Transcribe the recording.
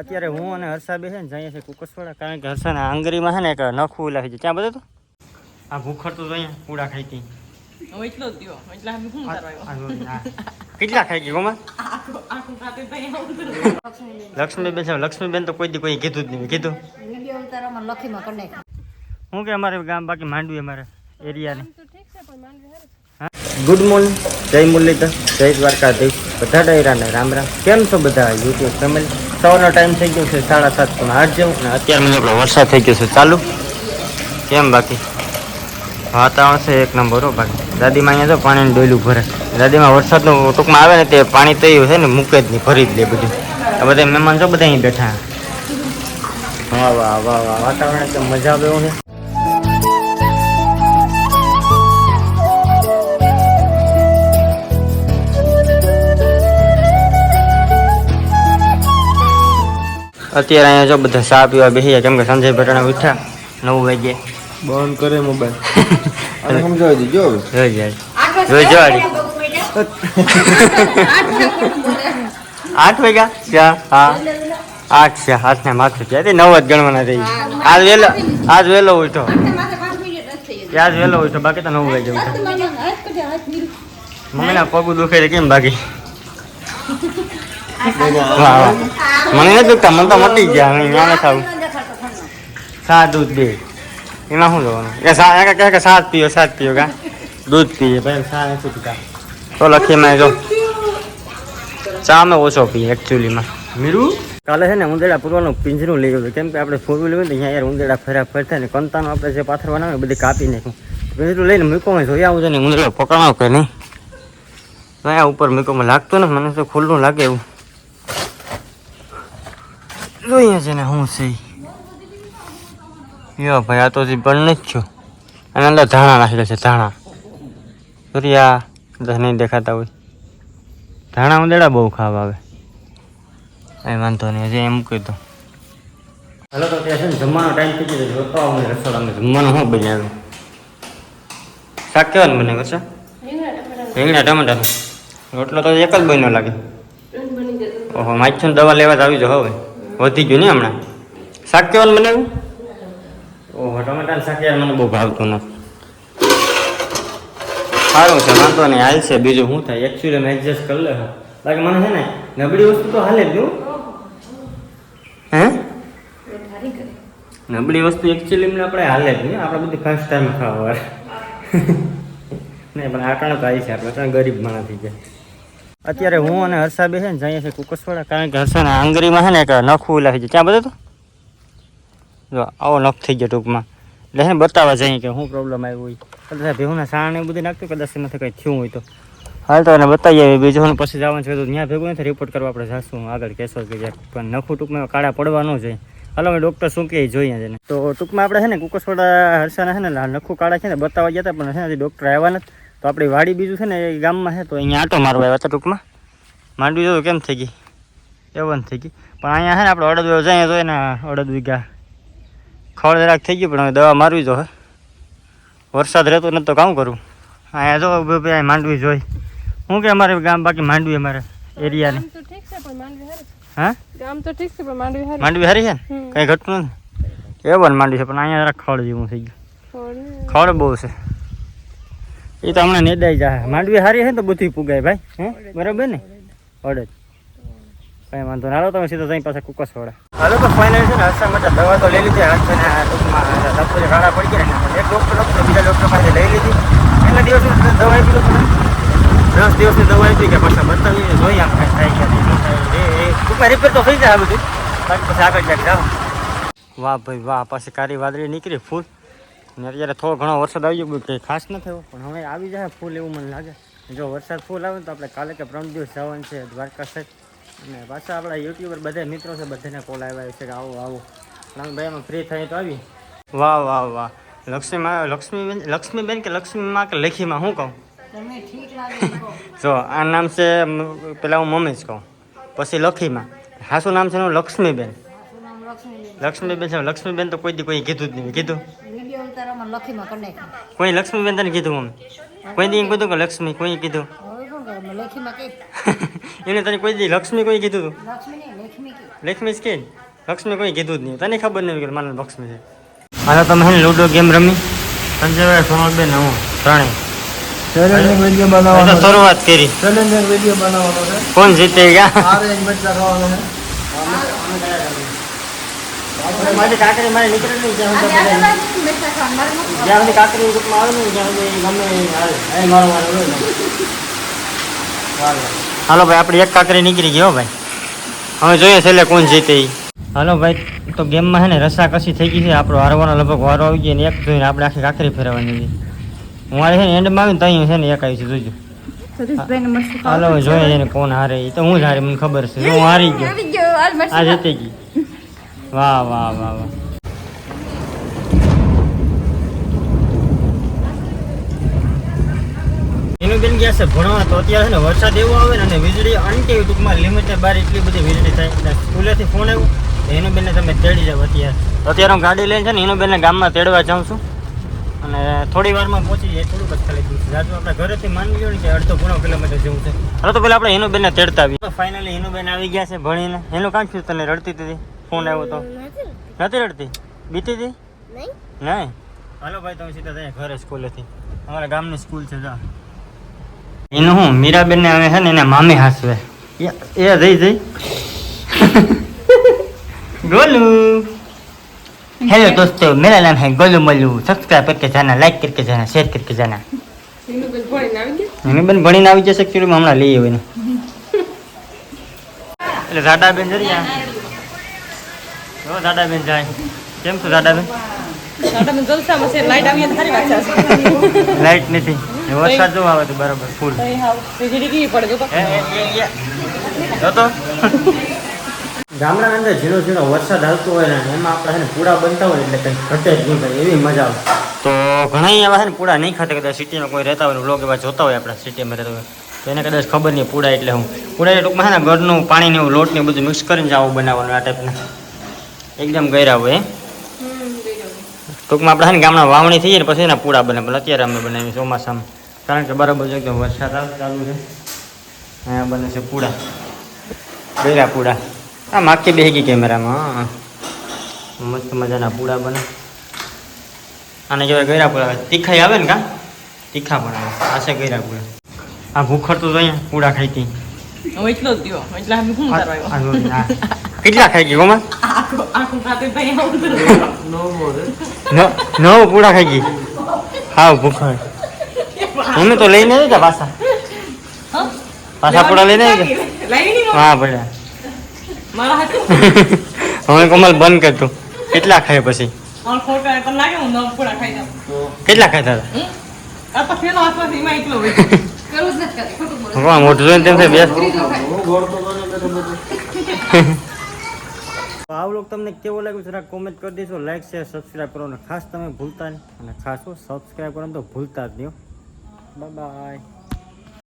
અત્યારે હું અને હર્ષા બે છે ને જઈએ છીએ કુકસવાડા કારણ કે હર્ષાના આંગળીમાં છે ને એક નખું લાગી છે ક્યાં બધું તો આ ભૂખર તો અહીંયા પૂડા ખાઈ ગઈ. હવે એટલો જ દ્યો એટલે અમે શું કરવા આ જો આ. કેટલા ખાઈ ગઈ ગોમાં. લક્ષ્મીબેન છે લક્ષ્મીબેન તો કોઈ દી કોઈ કીધું જ નહીં. કીધું. હું કે અમારે ગામ બાકી માંડવી અમારે એરિયાને ગુડ મોર્નિંગ. જય મુરલીધર. જય દ્વારકાધીશ. બધા ડાયરાને રામ રામ. કેમ છો બધા યુટ્યુબ ફેમિલી? સવારનો ટાઈમ થઈ ગયો છે, સાડા સાત પણ આઠ જેવું ને અત્યારે આપણો વરસાદ થઈ ગયો છે, ચાલુ. કેમ બાકી? વાતાવરણ છે એક નંબર હો બાકી. દાદીમાં અહીંયા તો પાણીનું ડોયલું ભરે. દાદીમાં વરસાદનું ટૂંકમાં આવે ને તે પાણી તૈયું છે ને, મૂકે જ નહીં, ભરી જ લે બધું. આ બધા મહેમાન છો બધા અહીં બેઠા. વાહ વાહ વાહ વાહ, વાતાવરણ એકદમ મજા આવે એવું છે. અત્યારે અહીંયા જો બધા ચા પીવા બેસી કેમ કે સંજય ભટાણા ઉઠ્યા નવ વાગે બંધ કરે મોબાઈલ અને સમજાવી દીજો જોઈ જાય જોઈ જોવાડી આઠ વાગ્યા ચા હા આઠ છે આઠ ને માથું ત્યાંથી નવ જ ગણવાના થઈ આજ વહેલો આજ વહેલો ઉઠો આજ વહેલો ઉઠો બાકી તો નવ વાગે ઉઠો મમ્મીના પગ દુખે છે કેમ બાકી મને તો દુખતા તો મટી ગયા અહીંયા ખાવું. આવું સા દૂધ બે એમાં શું જોવાનું? કે સા કે કે સાત પીઓ સાત પીઓ કા? દૂધ પીએ, ભાઈ સાત નથી પીતા તો લખી મેં જો. ચા અમે ઓછો પીએ એકચ્યુઅલીમાં મીરું? કાલે છે ને ઉંદેડા પૂરવાનું પિંજરું લઈ ગયું કેમ કે આપણે ફોર વ્હીલ હોય ને અહીંયા યાર ઉંદેડા ફેરા ફરતા ને, કંતાનો આપણે જે પાથરવાના હોય બધી કાપી નાખ્યું પિંજરું લઈને મૂકો જોઈ આવું છે ને, ઉંદેડા પકડાવ કે નહીં. અહીંયા ઉપર મૂકોમાં લાગતું ને મને તો ખુલ્લું લાગે એવું. જોઈએ છે ને હું છે યો ભાઈ આ તો હજી બળ નથી થયો અને અંદર ધાણા નાખેલા છે ધાણા. સૂર્યા બધા નહીં દેખાતા હોય. ધાણા ઉંદેડા બહુ ખાવા આવે. એ વાંધો નહીં હજી એમ મૂકી દો હલો તો ત્યાં છે ને જમવાનો ટાઈમ થઈ ગયો જોતો આવું રસોડામાં જમવાનું શું બનાવ્યું? શાક કેવાનું બનાવ્યું છે રીંગણા ટમેટાનું. રોટલો તો એક જ બન્યો લાગે. ઓહો માછીને દવા લેવા જ આવી જાઓ હવે. વધી ગયું ને હમણાં? શાક કેવાનું બનાવ્યું ઓહો ટમેટાનું શાક યાર મને બહુ ભાવતું નથી. સારું છે વાંધો નહીં હાલ છે. બીજું શું થાય? એકચ્યુઅલી મેં એડજસ્ટ કરી લે બાકી મને છે ને નબળી વસ્તુ તો હાલે જ હે. નબળી વસ્તુ એકચ્યુઅલી મને આપણે હાલે જ નહીં આપણે બધી ફર્સ્ટ ટાઈમ ખાવા નહીં પણ આટણ તો આવી છે આપણે ગરીબ માણસ થઈ ગયા. અત્યારે હું અને હર્ષા બે છે ને જઈએ છીએ કુકસવાડા, કારણ કે હર્ષાના આંગરીમાં છે ને એક નખું લાગી જાય ત્યાં બધું જો, આવો નખ થઈ ગયો ટૂંકમાં. એટલે છે બતાવવા જઈએ કે શું પ્રોબ્લેમ આવ્યો હોય. કદાચ ભેગુંના સાણ એ બધું નાખતું કદાચ એનાથી કંઈ થયું હોય તો? હાલ તો એને બતાવીએ બીજું પછી જવાનું છે. તો ત્યાં ભેગું નથી રિપોર્ટ કરવા આપણે જાશું. આગળ કેસો કે પણ નખું ટૂંકમાં કાળા પડવા ન જોઈએ. હાલો, અમે ડૉક્ટર શું કહે જોઈએ છે ને તો ટૂંકમાં આપણે છે ને કુકસવાડા, હર્ષાના છે ને નખું કાળા છે ને બતાવવા ગયા હતા, પણ છે ને ડૉક્ટર આવ્યા નથી. તો આપણી વાડી બીજું છે ને એ ગામમાં છે તો અહીંયા આટો મારવા આવ્યા હતા ટૂંકમાં. માંડવી જો કેમ થઈ ગઈ? એવન થઈ ગઈ. પણ અહીંયા છે ને આપણે અડદ જઈએ તો એને અડદ વીઘા. ખળ જરાક થઈ ગયું પણ હવે દવા મારવી જો હે. વરસાદ રહેતો નથી તો કામ કરું? અહીંયા જો અહીંયા માંડવી જોઈ. હું કે અમારે ગામ બાકી માંડવી અમારે એરિયાને હા? ગામ તો ઠીક છે પણ માંડવી હારી માંડવી હારી છે ને. કંઈ ઘટતું નથી? એવન માંડવી છે પણ અહીંયા જરાક ખડ જેવું થઈ ગયું. ખળ બહુ છે. એ તો હમણાં નેદાઈ જાય માંડવી હારી હે તો બધી પુગાય ભાઈ હે? બરાબર ને? અડદ કઈ વાંધો ના તમે સીધો જઈ પાસે કુકસ વડા. હાલો તો ફાઇનલ છે ને હર્ષા માટે દવા તો લઈ લીધી હાથ છે ને ટૂંકમાં ડૉક્ટરે કાળા પડી ગયા એક ડૉક્ટર ડોક્ટર બીજા ડૉક્ટર પાસે લઈ લીધી. એટલા દિવસની દવા આપી દો દસ દિવસની દવા આપી કે પાછા બતાવીએ જોઈએ આમ કાંઈ થાય કે ટૂંકમાં રિપેર તો થઈ જાય આ બધું. પછી આગળ જાય જાઓ. વાહ ભાઈ વાહ પાછી કારી વાદળી નીકળી ફૂલ. ને અત્યારે થોડો ઘણો વરસાદ આવી ગયો કંઈ ખાસ ન થયો પણ હવે આવી જાય ફૂલ એવું મને લાગે. જો વરસાદ ફૂલ આવે તો આપણે કાલે કે ત્રણ દિવસ જવાનું છે દ્વારકા સાઈડ. અને પાછા આપણા યુટ્યુબર બધા મિત્રો છે બધાને કોલ આવ્યા છે કે આવો આવો. પણ ભાઈ અમે ફ્રી થઈ તો આવી. વાહ વાહ વાહ. લક્ષ્મીમાં લક્ષ્મીબેન લક્ષ્મીબેન કે લક્ષ્મીમાં કે લખીમાં શું કહું? તમે ઠીક લાગે તો જો આ નામ છે પેલા હું મમ્મી જ કહું. પછી લખીમાં. હાસું નામ છે લક્ષ્મીબેન. લક્ષ્મી લક્ષ્મીબેન છે લક્ષ્મીબેન તો કોઈ દી કોઈ કીધું જ નહીં. કીધું? ઉતારવામાં લખીમાં કરી નાખ્યો. કોઈ લક્ષ્મીબેન તને કીધું મમ્મી? કોઈ દી કીધું કે લક્ષ્મી કોઈ કીધું? લખીમાં એને તને કોઈ દી લક્ષ્મી કોઈ કીધું હતું લક્ષ્મી છે કે? લક્ષ્મી કોઈ કીધું જ નહીં. તને ખબર નહીં કે મારે લક્ષ્મી છે. હાલો તમે હે લૂડો ગેમ રમી? સંજયભાઈ સોનલબેન હું ત્રણેય. ચેલેન્જિંગ વીડિયો બનાવવાનો શરૂઆત કરી. ચેલેન્જિંગ વીડિયો બનાવવાનો છે. કોણ જીતે ગયા? જ છે. મારી કાકરી મારે નીકળે નહીં જ્યાં સુધી જ્યાં સુધી કાકરી ગ્રુપમાં આવે ને ત્યાં સુધી ગમે એ હાલે. મારો ભાઈ આપણી એક કાકરી નીકળી ગયો હો ભાઈ. હવે જોઈએ છેલ્લે કોણ જીતે હાલો ભાઈ તો ગેમમાં છે ને રસા કસી થઈ ગઈ છે આપણો હારવાનો લગભગ વારો આવી ગયો ને એક જોઈને આપણે આખી કાકરી ફેરવવાની છે. હું છે ને એન્ડમાં આવીને ત્યાં છે ને એક આવી છે જોજો. હાલો જોઈએ કોણ હારે એ તો હું જ હારી મને ખબર છે. હું હારી ગયો. આ જીતી ગઈ. વાહ વાહ વાહ વાહ. બેન ગયા છે ભણવા, તો અત્યારે વરસાદ એવો આવે ને અને વીજળી અંટી ટૂંકમાં લિમિટેડ બાર એટલી બધી વીજળી થાય. સ્કૂલેથી ફોન આવ્યો. એનું બેનને તમે તેડી જાવ અત્યારે. અત્યારે હું ગાડી લઈને છે ને એનું બેનને ગામમાં તેડવા જાઉં છું. અને થોડી વારમાં પહોંચી જાય થોડુંક રાજુ આપણે ઘરેથી માની ને કે અડધો પોણો કિલોમીટર જેવું છે. હવે તો આપણે એનું બેનને તેડતા આવીએ. ફાઇનલી એનું બેન આવી ગયા છે ભણીને. એનું કામ થયું તને રડતી હતી? ફોન આવ્યો તો નથી રડતી બીતી હતી નહીં હાલો ભાઈ તમે સીધા ત્યાં ઘરે સ્કૂલેથી અમારા ગામની સ્કૂલ છે જા એનું હું મીરાબેન ને હવે છે ને એને મામી હાસવે એ એ જઈ જઈ गोलू हेलो दोस्तों मेरा नाम है गोलू मल्लू सब्सक्राइब करके जाना लाइक करके जाना शेयर करके जाना એની બેન ભણીને આવી જશે એકચ્યુઅલી હમણાં લઈ આવીને એટલે દાદાબેન જરી જો દાદાબેન જાય. કેમ છો દાદાબેન? તમે જલસામાં છે લાઈટ આવી સારી વાત છે. લાઈટ નથી. વરસાદ જો આવે તો બરાબર ફૂલ. તો વીજળી કેવી પડે તો. તો. ગામડાની અંદર ઝીણો ઝીણો વરસાદ આવતો હોય ને એમાં આપણે છે ને પૂડા બનતા હોય એટલે કંઈક ઘટે જ નહીં ભાઈ એવી મજા આવે. તો ઘણા એવા છે ને પૂડા નહીં ખાતા કદાચ સિટીમાં કોઈ રહેતા હોય લોકો એવા જોતા હોય આપણા સિટીમાં રહેતા હોય તો એને કદાચ ખબર નહીં પૂડા એટલે હું પૂડા એટલે ટૂંકમાં છે ને ઘરનું પાણી ને એવું લોટ ને બધું મિક્સ કરીને જ આવું બનાવવાનું આ ટાઈપના એકદમ ગયરા હોય ટૂંકમાં આપણે ને ગામના વાવણી થઈ જાય ને પછી એના પૂડા બને પણ અત્યારે અમે બનાવીએ ચોમાસામાં. કારણ કે બરાબર છે એકદમ વરસાદ ચાલુ છે. અહીંયા બને છે પૂડા ગયરા પૂળા આ માખી બેસી ગઈ કેમેરામાં હા. મસ્ત મજાના પૂડા બને. અને જો ગયરા પૂળા તીખાઈ આવે ને કા? તીખા પણ આવે. આ છે ગયરા પૂળા આ ભૂખર તો અહીંયા પૂડા ખાઈ હતી. કેટલા ખાઈ ગઈ ગોમાં આખું આખું ખાતે ભાઈ આવું નવ પૂડા ખાઈ ગઈ. હા ભૂખર અમે તો લઈને આવી ગયા પાછા. પાછા પૂડા લઈને આવી ગયા હા ભલે. મારા હવે કમલ બંધ કરતો કેટલા ખાય પછી? મારા પૂરા કેટલા ખાતા હતા મોટું જોઈને તેમ થાય બેસ તો આ વ્લોગ તમને કેવો લાગ્યો જરા કોમેન્ટ કરી દેશો લાઈક શેર સબસ્ક્રાઈબ કરવાનું ખાસ તમે ભૂલતા નહીં. અને ખાસ સબસ્ક્રાઈબ કરો તો ભૂલતા જ નહીં બાય